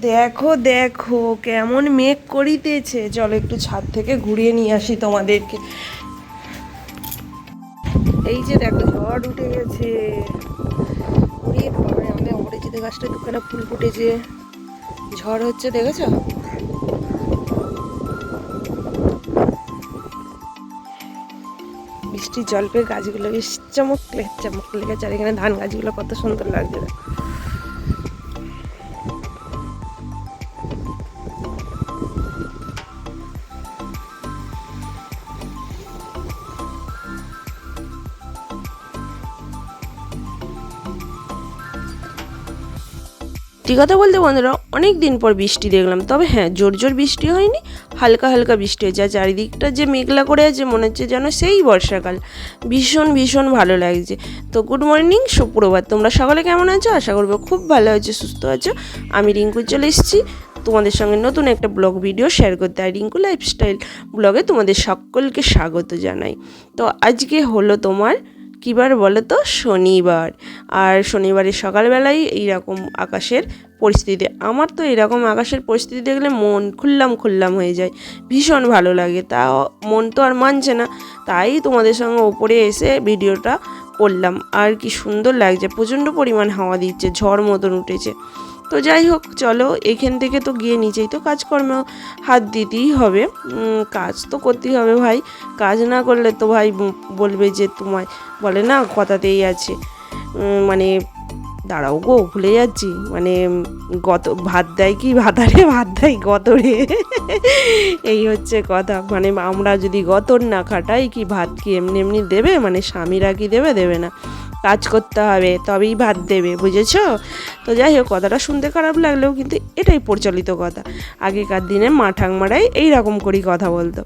দেখো দেখো, কেমন মেঘ করিতেছে। চলো একটু ছাদ থেকে ঘুরিয়ে নিয়ে আসি তোমাদেরকে। এই যে দেখো, ঝড় উঠে গেছে। আমাদের গাছটা দুখানা ফুল ফুটেছে। ঝড় হচ্ছে, দেখেছ? বৃষ্টির জল পেয়ে গাছগুলো, বেশ চমক চমক লেগেছে। আর এখানে ধান গাছগুলো কত সুন্দর লাগছে। সত্যি কথা বলতে বন্ধুরা অনেক দিন পর বৃষ্টি দেখলাম। তবে হ্যাঁ জোর জোর বৃষ্টি হয়নি, হালকা হালকা বৃষ্টি হয়েছে। আর চারিদিকটা যে মেঘলা করে আছে, মনে হচ্ছে যেন সেই বর্ষাকাল। ভীষণ ভীষণ ভালো লাগছে। তো গুড মর্নিং সুপ্রভাত। তোমরা সকালে কেমন আছো? আশা করব খুব ভালো আছো, সুস্থ আছো। আমি রিঙ্কু চলে এসেছি তোমাদের সঙ্গে নতুন একটা ব্লগ ভিডিও শেয়ার করতে। আর রিঙ্কু লাইফস্টাইল ব্লগে তোমাদের সকলকে স্বাগত জানাই। তো আজকে হলো তোমার কিবার বলে তো শনিবার। আর শনিবারের সকালবেলায় এইরকম আকাশের পরিস্থিতি। আমার তো এরকম আকাশের পরিস্থিতি দেখলে মন খুললাম খুললাম হয়ে যায়। ভীষণ ভালো লাগে। তা মন তো আর মানছে না। তাই তোমাদের সঙ্গে ওপরে এসে ভিডিওটা করলাম। আর কি সুন্দর লাগছে। প্রচণ্ড পরিমাণ হাওয়া দিচ্ছে। ঝড় মতন উঠেছে। তো যাই হোক, চলো, এখান থেকে তো গিয়ে নিজেই তো কাজকর্ম হাত দিতেই হবে। কাজ তো করতেই হবে ভাই। কাজ না করলে তো ভাই বলবে যে তোমায়, বলে না কথাতেই আছে। মানে দাঁড়াও গো, ভুলে যাচ্ছি। মানে গত, ভাত দেয় কি? ভাতারে ভাত দেয় গতরে। এই হচ্ছে কথা। মানে আমরা যদি গতর না খাটাই কি, ভাত কি এমনি এমনি দেবে? মানে স্বামীরা কি দেবে? দেবে না। কাজ করতে হবে তবেই ভাত দেবে বুঝেছ? তো যাই হোক কথাটা শুনতে খারাপ লাগলেও কিন্তু এটাই প্রচলিত কথা। আগেকার দিনে মা ঠাংমারাই এইরকম করেই কথা বলতো।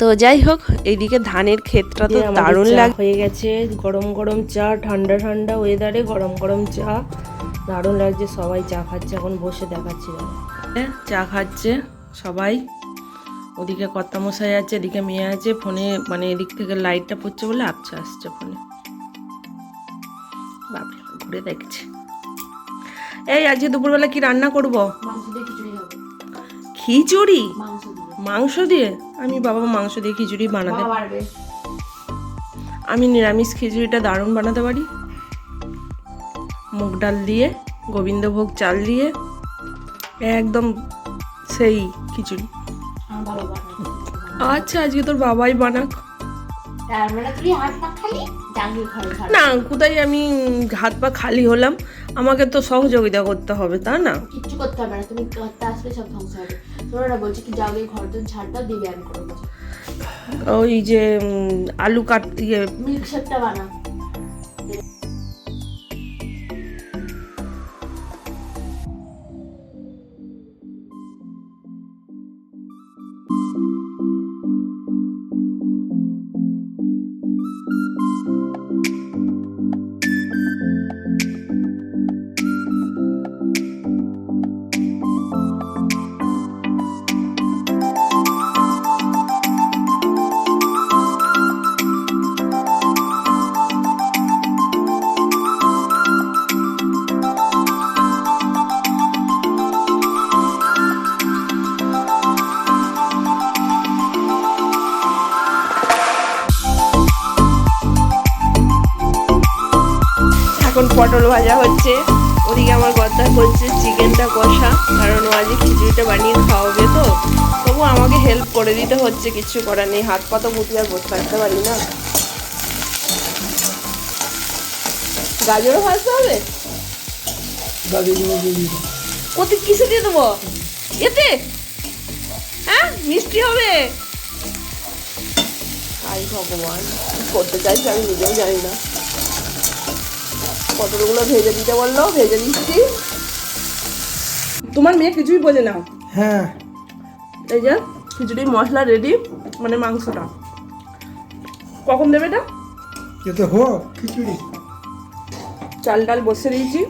তো যাই হোক এইদিকে ধানের ক্ষেতটা তো দারুণ লাগ হয়ে গেছে। গরম গরম চা ঠান্ডা ঠান্ডা ওয়েদারে গরম গরম চা। দারুণ লাগছে সবাই চা খাচ্ছে এখন বসে দেখাচ্ছি। দাঁড়া। চা খাচ্ছে সবাই। ওদিকে কর্তা মশাই আছে এদিকে মেয়ে আছে ফোনে মানে এদিক থেকে লাইটটা পড়ছে বলে আচ্ছা আসছে ফোনে। ঘুরে দেখছে। এই আজকে দুপুরবেলা কি রান্না করব? খিচুড়ি মাংস দিয়ে। আমি বাবা মাংস দিয়ে খিচুড়ি বানাতে আমি নিরামিষ খিচুড়িটা দারুণ বানাতে পারি। মুগ ডাল দিয়ে গোবিন্দভোগ চাল দিয়ে একদম সেই খিচুড়ি। আচ্ছা আজকে তোর বাবাই বানাক। তার মানে তুই হাত না খালি? না কোথায় আমি হাত পা খালি হলাম? আমাকে তো সহযোগিতা করতে হবে তা না? কিচ্ছু করতে হবে না তুমি করতে আসলে সব ধ্বংস হবে। তোমরা বলছে কি যাও গিয়ে ঘর তো ঝাড় দাও দিয়ে ব্যায়াম করো ওই যে আলু কাট দিয়ে মিল্ক শেকটা পটল ভাজা হচ্ছে। ওদিকে আমার গদ্দা করছে চিকেনটা কষা, কারণ ও আজকে খিচুড়িটা বানিয়ে খাওয়াবে তো। তবু আমাকে হেল্প করে দিতে হচ্ছে, কিছু করার নেই। হাত পাতা গুটি আর বসে থাকতে পারি না। গাজরও ভাজতে হবে? ওতে কিসে দিয়ে দেবো? এতে? হ্যাঁ? মিষ্টি হবে? আই ভগবান করতে চাইছে আমি নিজেও জানি না। পটলগুলো ভেজে দিতে বলল ভেজে দিচ্ছি তোমার মেয়ে কিছুই বোঝে না হ্যাঁ। এই যে খিচুড়ি মশলা রেডি মানে মাংসটা। কখন দেবে এটা? এতে হো খিচুড়ি। চাল ডাল বসে দিয়েছি।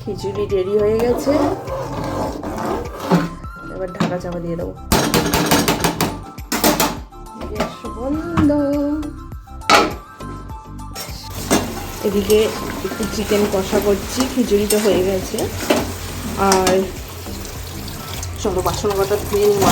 খিচুড়ি রেডি হয়ে গেছে। এবার ঢাকা চাপা দিয়ে দেবো। এদিকে একটু চিকেন কষা করছি, খিচুড়িটা হয়ে গেছে। আর চলো বাসন কটা ধুয়ে নিই।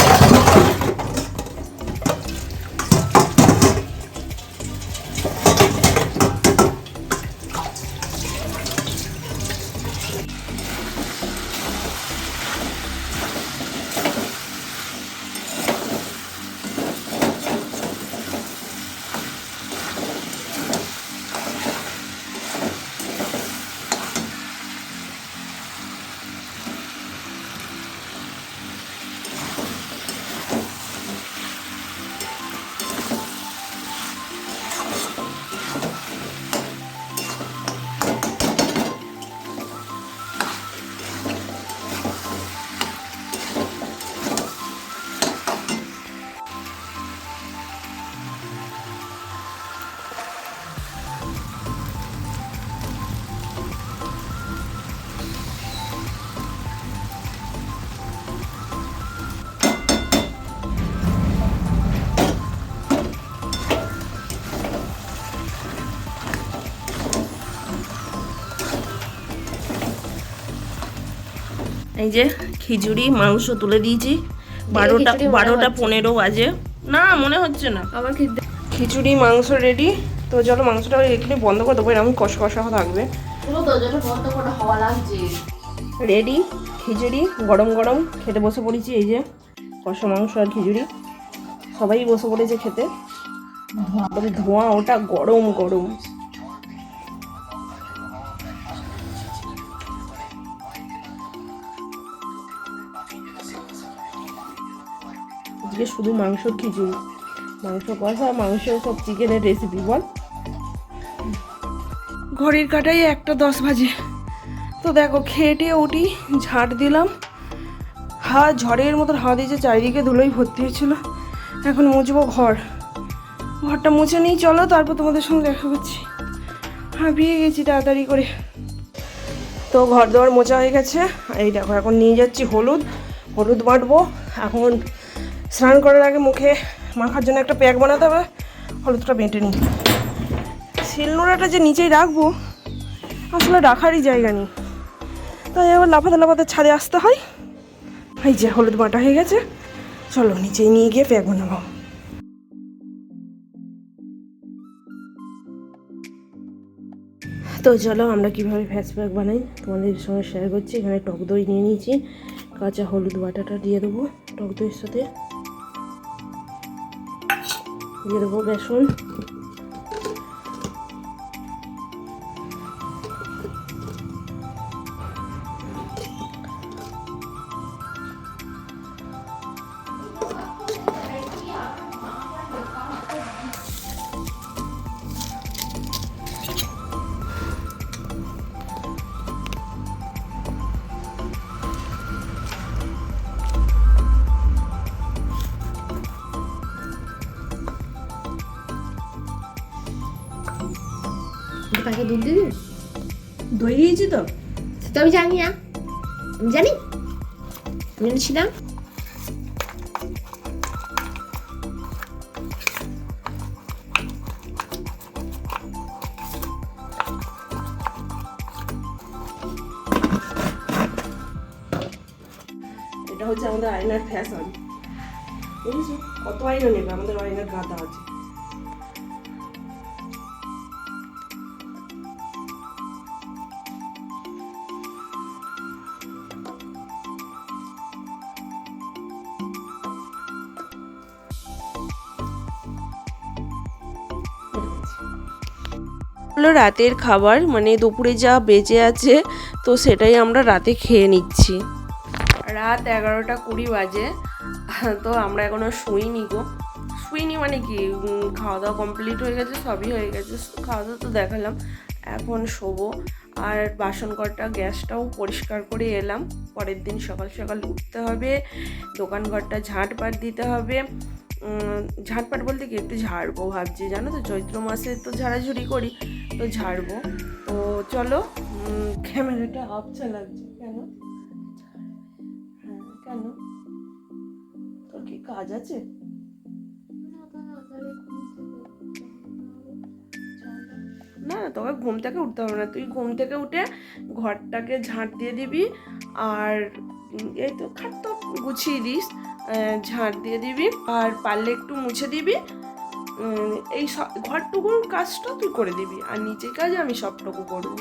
এই যে খিচুড়ি মাংস তুলে দিয়েছি। বারোটা বারোটা পনেরো বাজে। না মনে হচ্ছে না। আমার খিচুড়ি মাংস রেডি তো চলো মাংসটা এখানে বন্ধ করে দেবো এরকম কষা কষা থাকবে রেডি খিচুড়ি গরম গরম। খেতে বসে পড়েছি এই যে। কষা মাংস আর খিচুড়ি। সবাই বসে পড়েছে খেতে। ধোঁয়া ওটা গরম গরম। আজকে শুধু মাংসর খিচুড়ি। মাংস কষা মাংস সব চিকেনের রেসিপি বল। ঘড়ির কাটাই একটা দশ বাজে। তো দেখো খেয়ে টেয়ে উঠি ঝাড় দিলাম। হা, ঝড়ের মতো হাওয়া দিয়েছে, চারিদিকে ধুলোই ভর্তি হয়েছিল। এখন মুছবো ঘর। ঘরটা মুছে নিই, চলো, তারপর তোমাদের সঙ্গে দেখা করছি। হাঁপিয়ে গেছি তাড়াতাড়ি করে। তো ঘর দেওয়ার মোচা হয়ে গেছে। এই দেখো, এখন নিয়ে যাচ্ছি হলুদ। হলুদ বাঁটবো। এখন স্নান করার আগে মুখে মাখার জন্য একটা প্যাক বানাতে হবে। হলুদটা বেটে নিই। শিলনোড়াটা যে নিচেই রাখব, আসলে রাখারই জায়গা নেই। তাই আবার লাফাতে লাফাতে ছাদে আসতে হয়। এই যে হলুদ বাটা হয়ে গেছে। চলো নিচে নিয়ে গিয়ে প্যাক বানাবো। তো চলো আমরা কীভাবে ফ্যাস প্যাক বানাই, তোমাদের সঙ্গে শেয়ার করছি। এখানে টক দই নিয়ে নিয়েছি। কাঁচা হলুদ বাটাটা দিয়ে দেবো টক দইয়ের সাথে। দিয়ে দেবো বেসন। কালকে দুধ দিবি? দই দিয়েছি তো। সে তো আমি জানি না। আমি জানি। আমি জেনেছিলাম এটা হচ্ছে আমাদের আয়নার ফ্যাশন বুঝেছ কত আয়না নেবে? আমাদের আয়নার গাদা আছে। হলো রাতের খাবার মানে দুপুরে যা বেঁচে আছে, তো সেটাই আমরা রাতে খেয়ে নিচ্ছি। রাত এগারোটা কুড়ি বাজে, তো আমরা এখনও শুইনি গো। শুইনি মানে কি খাওয়া দাওয়া কমপ্লিট হয়ে গেছে, সবই হয়ে গেছে খাওয়া দাওয়া তো দেখালাম। এখন শোবো, আর বাসন কটা গ্যাসটাও পরিষ্কার করে এলাম। পরের দিন সকাল সকাল উঠতে হবে দোকান ঘরটা ঝাঁটপাট দিতে হবে। ঝাঁটপাট বলতে কি, একটু ঝাড়বো ভাবছি, জানো তো? চৈত্র মাসে তো ঝাড়াঝুড়ি করি। তো ঝাড়বো। তো চলো ক্যামেরাটা আবছা লাগছে কেন? হ্যাঁ কেন? তোর কি কাজ আছে? না। না, তোকে ঘুম থেকে উঠতে হবে না। তুই ঘুম থেকে উঠে ঘরটাকে ঝাঁট দিয়ে দিবি আর এই তো খাট তো গুছিয়ে দিস ঝাঁট দিয়ে দিবি আর পারলে একটু মুছে দিবি। এই সব ঘরটুকুর কাজটা তুই করে দিবি, আর নিচের কাজ আমি সবটুকু করব।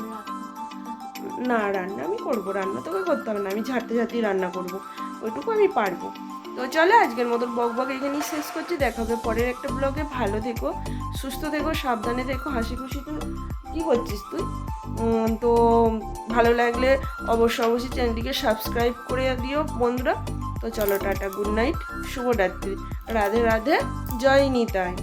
না, রান্না আমি করব, রান্না তোকে করতে হবে না, আমি ঝাড়তে ঝাড়তেই রান্না করব। ওইটুকু আমি পারব। তো চলো, আজকের মতন বক বক এখানেই শেষ করছি। দেখা হবে পরের একটা ব্লগে। ভালো থেকো, সুস্থ থেকো, সাবধানে থেকো, হাসি খুশি তো কী করছিস তুই? তো ভালো লাগলে অবশ্যই অবশ্যই চ্যানেলটিকে সাবস্ক্রাইব করে দিও বন্ধুরা। তো চলো, টাটা গুড নাইট শুভরাত্রি। রাধে রাধে, জয় নিতাই।